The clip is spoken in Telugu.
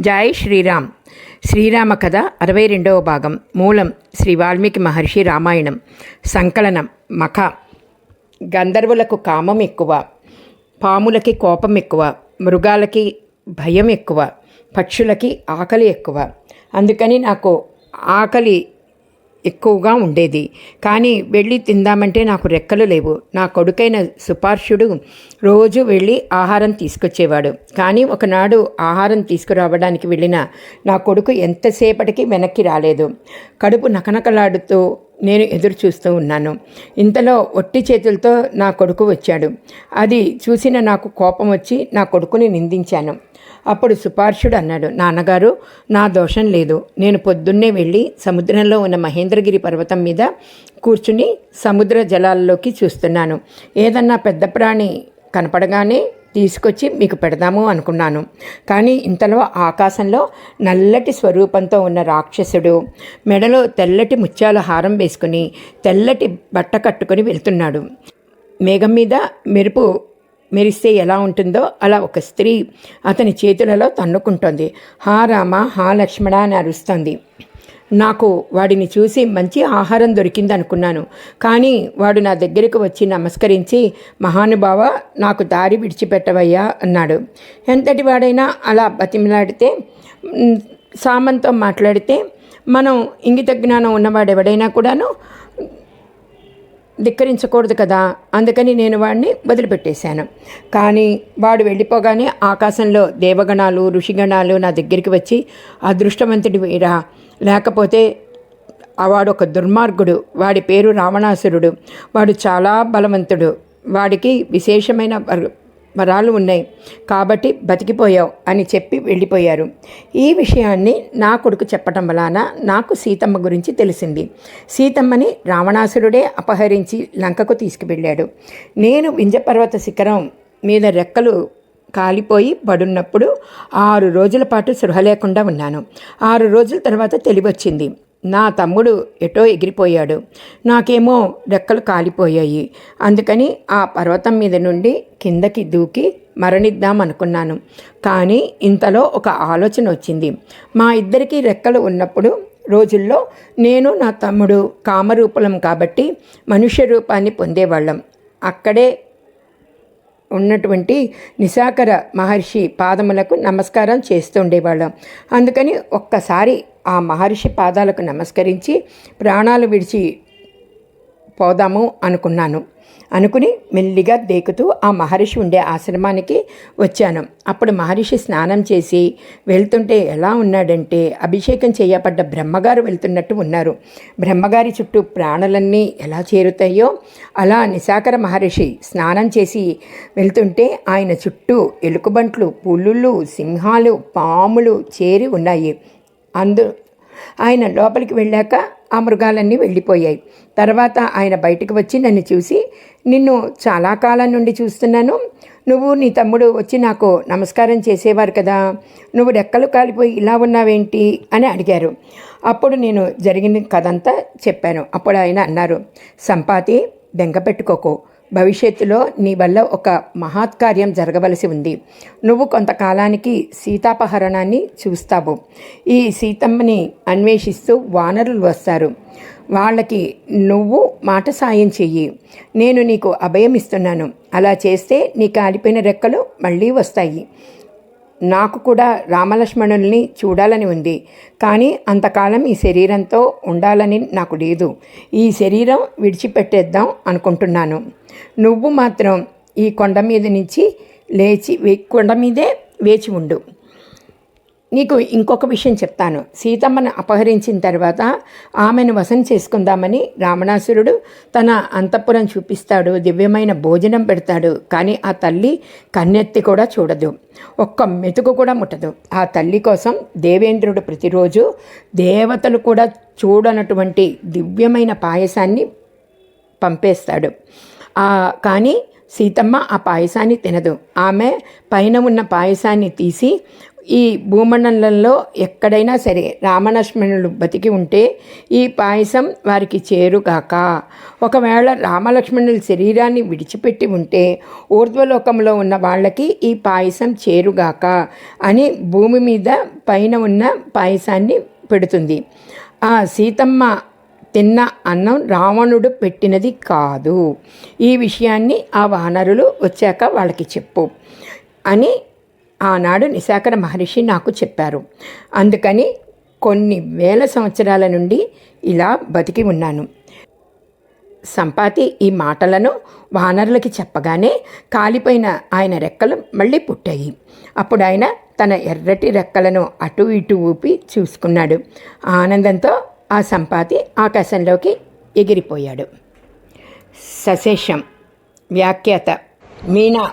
జై శ్రీరామ్. శ్రీరామ కథ అరవై రెండవ భాగం. మూలం శ్రీ వాల్మీకి మహర్షి రామాయణం. సంకలనం మఖ. గంధర్వులకు కామం ఎక్కువ. పాములకి కోపం ఎక్కువ. మృగాలకి భయం ఎక్కువ. పక్షులకి ఆకలి ఎక్కువ. అందుకని నాకు ఆకలి ఎక్కువగా ఉండేది. కానీ వెళ్ళి తిందామంటే నాకు రెక్కలు లేవు. నా కొడుకైన సుపార్షుడు రోజు వెళ్ళి ఆహారం తీసుకొచ్చేవాడు. కానీ ఒకనాడు ఆహారం తీసుకురావడానికి వెళ్ళిన నా కొడుకు ఎంతసేపటికి వెనక్కి రాలేదు. కడుపు నకనకలాడుతూ నేను ఎదురు చూస్తూ ఉన్నాను. ఇంతలో ఒట్టి చేతులతో నా కొడుకు వచ్చాడు. అది చూసిన నాకు కోపం వచ్చి నా కొడుకుని నిందించాను. అప్పుడు సుపార్షుడు అన్నాడు నాన్నగారు నా దోషం లేదు. నేను పొద్దున్నే వెళ్ళి సముద్రంలో ఉన్న మహేంద్రగిరి పర్వతం మీద కూర్చుని సముద్ర జలాల్లోకి చూస్తున్నాను. ఏదన్నా పెద్ద ప్రాణి కనపడగానే తీసుకొచ్చి మీకు పెడదాము అనుకున్నాను. కానీ ఇంతలో ఆకాశంలో నల్లటి స్వరూపంతో ఉన్న రాక్షసుడు మెడలో తెల్లటి ముత్యాల హారం వేసుకుని తెల్లటి బట్ట కట్టుకొని వెళ్తున్నాడు. మేఘం మీద మెరుపు మెరిస్తే ఎలా ఉంటుందో అలా ఒక స్త్రీ అతని చేతులలో తన్నుకుంటోంది. హా రామ హా లక్ష్మణ అని అరుస్తుంది. నాకు వాడిని చూసి మంచి ఆహారం దొరికింది అనుకున్నాను కానీ వాడు నా దగ్గరకు వచ్చి నమస్కరించి మహానుభావ నాకు దారి విడిచిపెట్టవయ్యా అన్నాడు. ఎంతటి వాడైనా అలా బతిమలాడితే సామంతో మాట్లాడితే మనం ఇంగిత జ్ఞానం ఉన్నవాడు ఎవడైనా కూడాను ధిక్కరించకూడదు కదా. అందుకని నేను వాడిని వదిలిపెట్టేశాను. కానీ వాడు వెళ్ళిపోగానే ఆకాశంలో దేవగణాలు ఋషిగణాలు నా దగ్గరికి వచ్చి అదృష్టవంతుడి వీరా లేకపోతే వాడు ఒక దుర్మార్గుడు. వాడి పేరు రావణాసురుడు. వాడు చాలా బలవంతుడు. వాడికి విశేషమైన వరాలు ఉన్నాయి. కాబట్టి బతికిపోయావు అని చెప్పి వెళ్ళిపోయారు. ఈ విషయాన్ని నా కొడుకు చెప్పటం వలన నాకు సీతమ్మ గురించి తెలిసింది. సీతమ్మని రావణాసురుడే అపహరించి లంకకు తీసుకువెళ్ళాడు. నేను వింజపర్వత శిఖరం మీద రెక్కలు కాలిపోయి పడున్నప్పుడు ఆరు రోజుల పాటు సృహ లేకుండా ఉన్నాను. ఆరు రోజుల తర్వాత తెలివచ్చింది. నా తమ్ముడు ఎటో ఎగిరిపోయాడు. నాకేమో రెక్కలు కాలిపోయాయి. అందుకని ఆ పర్వతం మీద నుండి కిందకి దూకి మరణిద్దాం అనుకున్నాను కానీ ఇంతలో ఒక ఆలోచన వచ్చింది. మా ఇద్దరికీ రెక్కలు ఉన్నప్పుడు రోజుల్లో నేను నా తమ్ముడు కామరూపులం కాబట్టి మనుష్య రూపాన్ని పొందేవాళ్ళం. అక్కడే ఉన్నటువంటి నిశాకర మహర్షి పాదములకు నమస్కారం చేస్తూ ఉండేవాళ్ళం. అందుకని ఒక్కసారి ఆ మహర్షి పాదాలకు నమస్కరించి ప్రాణాలు విడిచి పోదాము అనుకున్నాను. అనుకుని మెల్లిగా దేకుతూ ఆ మహర్షి ఉండే ఆశ్రమానికి వచ్చాను. అప్పుడు మహర్షి స్నానం చేసి వెళ్తుంటే ఎలా ఉన్నాడంటే అభిషేకం చేయబడ్డ బ్రహ్మగారు వెళ్తున్నట్టు ఉన్నారు. బ్రహ్మగారి చుట్టూ ప్రాణులన్నీ ఎలా చేరుతాయో అలా నిశాకర మహర్షి స్నానం చేసి వెళ్తుంటే ఆయన చుట్టూ ఎలుకబంట్లు పులులు సింహాలు పాములు చేరి ఉన్నాయి. అందు ఆయన లోపలికి వెళ్ళాక ఆ మృగాలన్నీ వెళ్ళిపోయాయి. తర్వాత ఆయన బయటకు వచ్చి నన్ను చూసి నిన్ను చాలా కాలం నుండి చూస్తున్నాను. నువ్వు నీ తమ్ముడు వచ్చి నాకు నమస్కారం చేసేవారు కదా. నువ్వు రెక్కలు కాలిపోయి ఇలా ఉన్నావేంటి? అని అడిగారు. అప్పుడు నేను జరిగిన కథంతా చెప్పాను. అప్పుడు ఆయన అన్నారు సంపాతి బెంగ పెట్టుకోకు. భవిష్యత్తులో నీ వల్ల ఒక మహత్కార్యం జరగవలసి ఉంది. నువ్వు కొంతకాలానికి సీతాపహరణాన్ని చూస్తావు. ఈ సీతమ్మని అన్వేషిస్తూ వానరులు వస్తారు. వాళ్ళకి నువ్వు మాట సాయం చెయ్యి. నేను నీకు అభయం ఇస్తున్నాను అలా చేస్తే నీ కాలిపోయిన రెక్కలు మళ్ళీ వస్తాయి. నాకు కూడా రామలక్ష్మణుల్ని చూడాలని ఉంది. కానీ అంతకాలం ఈ శరీరంతో ఉండాలని నాకు లేదు. ఈ శరీరం విడిచిపెట్టేద్దాం అనుకుంటున్నాను. నువ్వు మాత్రం ఈ కొండ మీద నుంచి లేచి కొండ మీదే వేచి ఉండు. నీకు ఇంకొక విషయం చెప్తాను. సీతమ్మను అపహరించిన తర్వాత ఆమెను వశం చేసుకుందామని రావణాసురుడు తన అంతఃపురం చూపిస్తాడు దివ్యమైన భోజనం పెడతాడు కానీ ఆ తల్లి కన్నెత్తి కూడా చూడదు. ఒక్క మెతుకు కూడా ముట్టదు. ఆ తల్లి కోసం దేవేంద్రుడు ప్రతిరోజు దేవతలు కూడా చూడనటువంటి దివ్యమైన పాయసాన్ని పంపేస్తాడు. కానీ సీతమ్మ ఆ పాయసాన్ని తినదు. ఆమె పైన ఉన్న పాయసాన్ని తీసి ఈ భూమండలంలో ఎక్కడైనా సరే రామలక్ష్మణులు బతికి ఉంటే ఈ పాయసం వారికి చేరుగాక. ఒకవేళ రామలక్ష్మణుల శరీరాన్ని విడిచిపెట్టి ఉంటే ఊర్ధ్వలోకంలో ఉన్న వాళ్ళకి ఈ పాయసం చేరుగాక అని భూమి మీద పైన ఉన్న పాయసాన్ని పెడుతుంది. ఆ సీతమ్మ తిన్న అన్నం రావణుడు పెట్టినది కాదు. ఈ విషయాన్ని ఆ వానరులు వచ్చాక వాళ్ళకి చెప్పు అని ఆనాడు నిశాకర మహర్షి నాకు చెప్పారు. అందుకని కొన్ని వేల సంవత్సరాల నుండి ఇలా బతికి ఉన్నాను. సంపాతి ఈ మాటలను వానరులకి చెప్పగానే కాలిపోయిన ఆయన రెక్కలు మళ్ళీ పుట్టాయి. అప్పుడు ఆయన తన ఎర్రటి రెక్కలను అటు ఇటు ఊపి చూసుకున్నాడు. ఆనందంతో ఆ సంపాతి ఆకాశంలోకి ఎగిరిపోయాడు. సశేషం వ్యాఖ్యాత మీనా